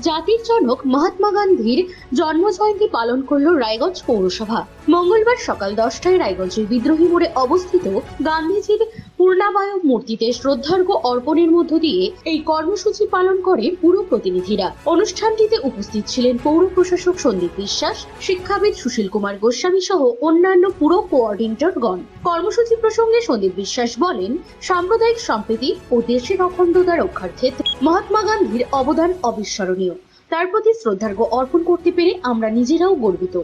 জাতির জনক মহাত্মা গান্ধীর জন্মজয়ন্তী পালন করল রায়গঞ্জ পৌরসভা। মঙ্গলবার সকাল দশটায় রায়গঞ্জের বিদ্রোহী মোড়ে অবস্থিত গান্ধীজির পূর্ণাবায় মূর্তিতে শ্রদ্ধার্ঘ অর্পণের মধ্য দিয়ে এই কর্মসূচি পালন করে পুর প্রতিনিধিরা। অনুষ্ঠানটিতে উপস্থিত ছিলেন পৌর প্রশাসক সন্দীপ বিশ্বাস, শিক্ষাবিদ সুশীল কুমার গোস্বামী সহ অন্যান্য পুর কোঅর্ডিনেটরগণ। কর্মসূচি প্রসঙ্গে সন্দীপ বিশ্বাস বলেন, সাম্প্রদায়িক সম্প্রীতি ও দেশের অখণ্ডতা রক্ষার ক্ষেত্রে মহাত্মা গান্ধীর অবদান অবিস্মরণীয়। তার প্রতি শ্রদ্ধার্ঘ অর্পণ করতে পেরে আমরা নিজেরাও গর্বিত।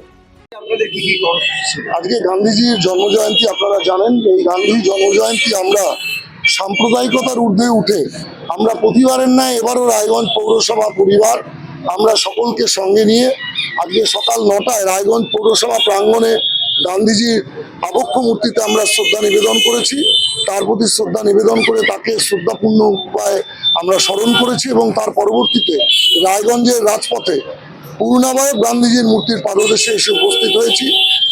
আপনাদের কি কি আজকে গান্ধীজির জন্মজয়ন্তী আপনারা জানেন, এই গান্ধী জন্মজয়ন্তী আমরা সাম্প্রদায়িকতার ঊর্ধ্বে উঠে আমরা প্রতিবারের ন্যায় এবারও রায়গঞ্জ পৌরসভা পরিবার, আমরা সকলকে সঙ্গে নিয়ে আজকে সকাল নটায় রায়গঞ্জ পৌরসভা প্রাঙ্গণে গান্ধীজির আবক্ষ মূর্তিতে আমরা শ্রদ্ধা নিবেদন করেছি। তার প্রতি শ্রদ্ধা নিবেদন করে তাকে শ্রদ্ধাপূর্ণ উপায়ে আমরা স্মরণ করেছি এবং তার পরবর্তীতে রায়গঞ্জের রাজপথে পূর্ণাবয় গান্ধীজির মূর্তির পাদদেশে এসে উপস্থিত হয়েছি।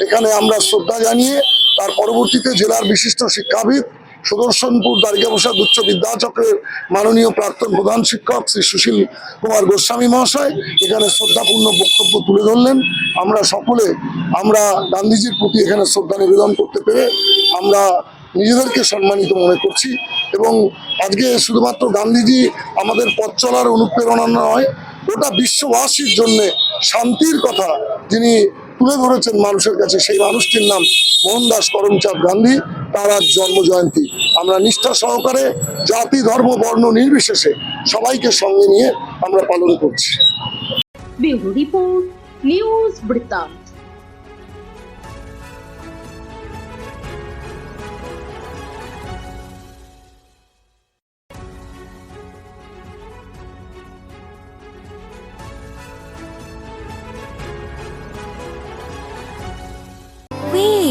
এখানে আমরা শ্রদ্ধা জানিয়ে তার পরবর্তীতে জেলার বিশিষ্ট শিক্ষাবিদ সুদর্শনপুর দ্বারিকা প্রসাদ উচ্চ বিদ্যাচক্রের মাননীয় প্রাক্তন প্রধান শিক্ষক শ্রী সুশীল কুমার গোস্বামী মহাশয় এখানে শ্রদ্ধাপূর্ণ বক্তব্য তুলে ধরলেন। আমরা সকলে, আমরা গান্ধীজির প্রতি এখানে শ্রদ্ধা নিবেদন করতে পেরে আমরা নিজেদেরকে সম্মানিত মনে করছি এবং আজকে শুধুমাত্র গান্ধীজি আমাদের পথ চলার অনুপ্রেরণা নয় গোটা বিশ্ববাসীর জন্য শান্তির কথা যিনি তুলে ধরেছেন মানুষের কাছে, সেই মানুষটির নাম মোহনদাস করমচাঁদ গান্ধী। তার আজ জন্ম জয়ন্তী আমরা নিষ্ঠা সহকারে জাতি, ধর্ম, বর্ণ নির্বিশেষে সবাইকে সঙ্গে নিয়ে আমরা পালন করছি। রিপোর্ট, নিউজ বৃত্তান্ত।